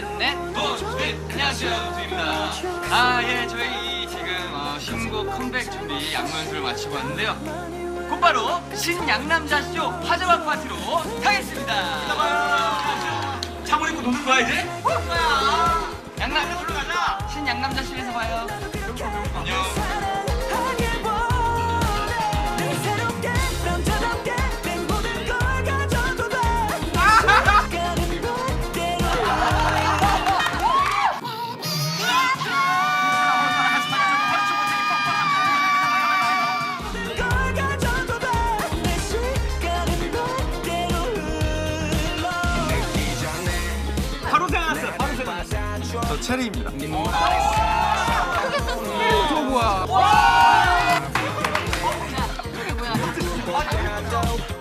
셋, 넷. 네, 안녕하세요, 두입니다. 아, 예, 저희 지금 어, 신곡 컴백 준비 연습을 마치고 왔는데요. 곧바로 신양남자 쇼 화제왕 파티로 가겠습니다. 창문 입고 노는 거야, 이제? 양남, 가자. 신양남자 쇼에서 봐요. 저 체리입니다. 음. 저 뭐야? 이게 뭐야?